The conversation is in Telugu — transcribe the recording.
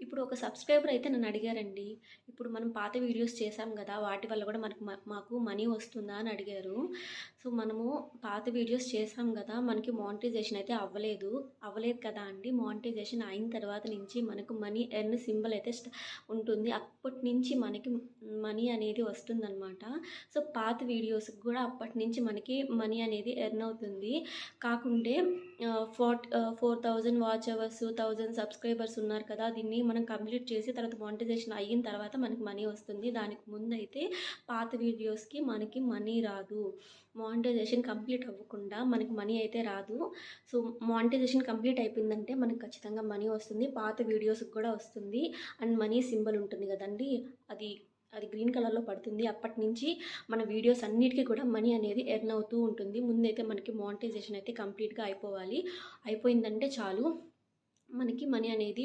ఇప్పుడు ఒక సబ్స్క్రైబర్ అయితే నన్ను అడిగారండి ఇప్పుడు మనం పాత వీడియోస్ చేసాం కదా వాటి వల్ల కూడా మనకు మాకు మనీ వస్తుందా అని అడిగారు. సో మనము పాత వీడియోస్ చేసాం కదా మనకి మానిటైజేషన్ అయితే అవ్వలేదు. అవ్వలేదు కదా అండి మానిటైజేషన్ అయిన తర్వాత నుంచి మనకు మనీ ఎర్న్ సింబల్ అయితే స్ట- ఉంటుంది. అప్పటి నుంచి మనకి మనీ అనేది వస్తుందన్నమాట. సో పాత వీడియోస్కి కూడా అప్పటి నుంచి మనకి మనీ అనేది ఎర్న్ అవుతుంది. కాకుంటే four four thousand watch hours thousand subscribers ఉన్నారు కదా దీన్ని మనం కంప్లీట్ చేసి తర్వాత మానిటైజేషన్ అయిన తర్వాత మనకి మనీ వస్తుంది. దానికి ముందైతే పాత వీడియోస్కి మనకి మనీ రాదు. మానిటైజేషన్ కంప్లీట్ అవ్వకుండా మనకి మనీ అయితే రాదు. సో మానిటైజేషన్ కంప్లీట్ అయిపోయిందంటే మనకు ఖచ్చితంగా మనీ వస్తుంది. పాత వీడియోస్కి కూడా వస్తుంది. అండ్ మనీ సింబల్ ఉంటుంది కదండి. అది అది గ్రీన్ కలర్లో పడుతుంది. అప్పటి నుంచి మన వీడియోస్ అన్నిటికీ కూడా మనీ అనేది ఎర్న్ అవుతూ ఉంటుంది. ముందైతే మనకి మానిటైజేషన్ అయితే కంప్లీట్గా అయిపోవాలి. అయిపోయిందంటే చాలు. మనకి మనీ అనేది